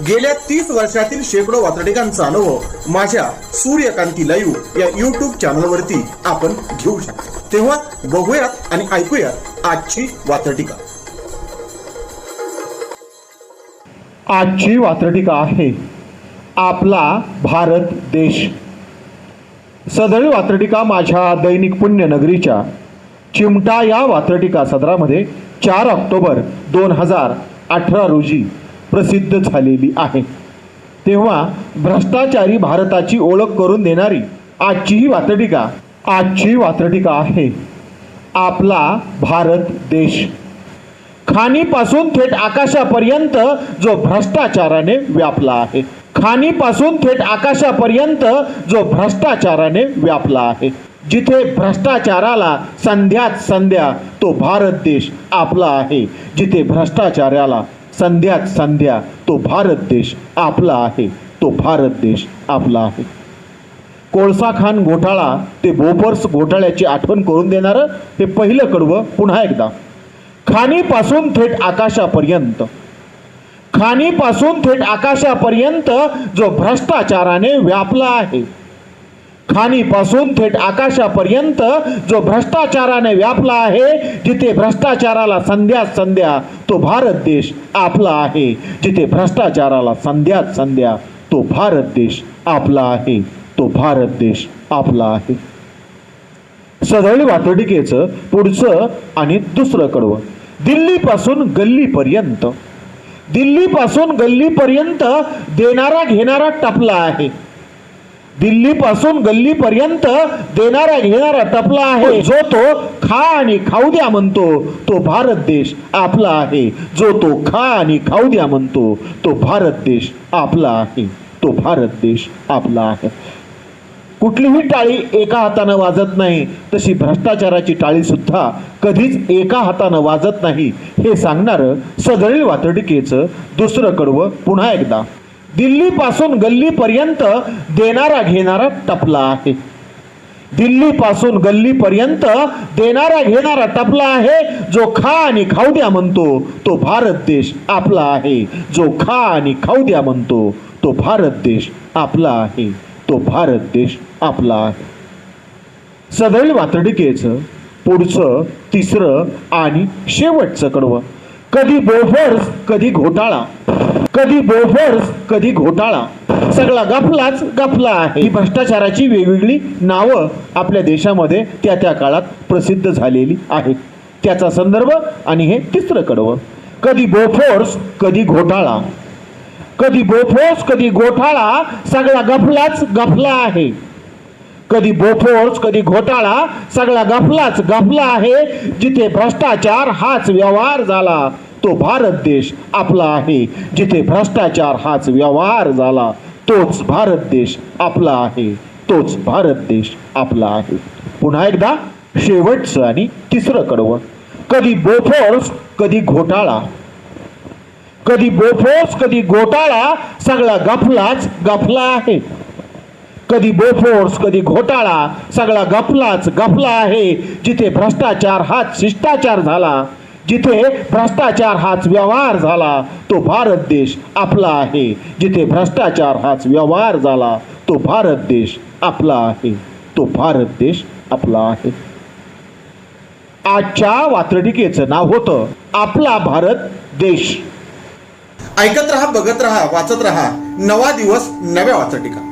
गेल्या तीस वर्षातील शेकडो वातडिकांचा अनुभव माझ्या सूर्यकांती लाईव्ह या युट्यूब चॅनलवरती आपण घेऊ शकतो. तेव्हा बघूयात आणि ऐकूयात आजची वातडिका आजची वात्रटिका आहे आपला भारत देश. सदळी वात्रटिका माझ्या दैनिक पुण्यनगरीच्या चिमटा या वात्रटिका सदरामध्ये चार ऑक्टोबर दोन हजार अठरा रोजी. प्रसिद्ध झालेली आहे. तेव्हा भ्रष्टाचारी भारताची ओळख करून देणारी आजची ही वात्रटिका आजची वात्रटिका आहे. आपला भारत देश. खाणीपासून थेट आकाशापर्यंत जो भ्रष्टाचाराने व्यापला आहे. खाणीपासून थेट आकाशापर्यंत जो भ्रष्टाचाराने व्यापला आहे. जिथे भ्रष्टाचाराला संध्यात संध्या तो भारत देश आपला आहे. जिथे भ्रष्टाचाराला संध्यात संध्या तो भारत देश आपला आहे तो भारत देश आपला आहे. कोळसा खान घोटाळा ते बोफर्स घोटाळ्याची आठवण करून देणारं हे पहिलं कडवं पुन्हा एकदा. खाणीपासून थेट आकाशापर्यंत. खाणीपासून थेट आकाशापर्यंत जो भ्रष्टाचाराने व्यापला आहे खाणीपासून थेट आकाशापर्यंत जो भ्रष्टाचाराने व्यापला आहे जिथे भ्रष्टाचाराला संध्या संध्या तो भारत देश आपला आहे. जिथे भ्रष्टाचाराला संध्यात संध्या तो भारत देश आपला आहे. तो भारत देश आपला आहे. सदळी वातडिकेचं पुढचं आणि दुसरं कडवं दिल्लीपासून गल्लीपर्यंत. दिल्लीपासून गल्लीपर्यंत देणारा घेणारा टपला आहे. दिल्लीपासून गल्लीपर्यंत देणारा घेणारा टपला आहे. जो तो खा आणि खाऊ द्या म्हणतो तो भारत देश आपला आहे. जो तो खा आणि खाऊ द्या म्हणतो तो भारत देश आपला आहे. तो भारत देश आपला आहे. कुठलीही टाळी एका हातानं वाजत नाही तशी भ्रष्टाचाराची टाळी सुद्धा कधीच एका हातानं वाजत नाही. हे सांगणारं सदळी वातडिकेचं दुसरं कडवं पुन्हा एकदा. दिल्लीपासून गल्लीपर्यंत देणारा घेणारा टपला आहे. दिल्लीपासून गल्लीपर्यंत देणारा घेणारा टपला आहे. जो खा आणि खाऊ द्या म्हणतो तो भारत देश आपला आहे. जो खा आणि खाऊ द्या म्हणतो तो भारत देश आपला आहे. तो भारत देश आपला आहे. सदैल वातडिकेचं पुढचं तिसरं आणि शेवटचं कडवं. कधी बोफर्स कधी घोटाळा. कधी बोफर्स कधी घोटाळा. सगळा गफलाच गफला आहे. ही भ्रष्टाचाराची वेगवेगळी नावं आपल्या देशामध्ये त्या त्या काळात प्रसिद्ध झालेली आहेत. त्याचा संदर्भ आणि हे तिसरं कडवं. कधी बोफोर्स कधी घोटाळा. कधी बोफोर्स कधी घोटाळा सगळा गफलाच गफला आहे. कधी बोफोर्स कधी घोटाळा सगळा गफलाच गफला आहे. जिथे भ्रष्टाचार हाच व्यवहार झाला. तो भारत देश आपला आहे. जिथे भ्रष्टाचार हाच व्यवहार झाला तोच भारत देश आपला आहे. तोच भारत देश आपला आहे. पुन्हा एकदा शेवटचं आणि तिसरं कडवं. कधी बोफोर्स कधी घोटाळा. कधी बोफोर्स कधी घोटाळा सगळा गफलाच गफला आहे. कधी बोफोर्स कधी घोटाळा सगळा गफलाच गफला आहे. जिथे भ्रष्टाचार हाच शिष्टाचार झाला जिथे भ्रष्टाचार हाच व्यवहार झाला तो भारत देश आपला आहे. जिथे भ्रष्टाचार हाच व्यवहार झाला तो भारत देश आपला आहे. तो भारत देश आपला आहे. आजच्या वात्रटिकेचं नाव होतं आपला भारत देश. ऐकत राहा बघत राहा वाचत राहा. नवा दिवस नव्या वाचटिका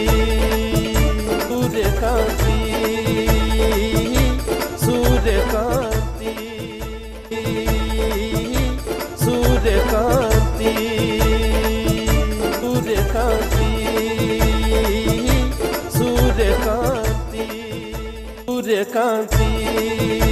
कांसी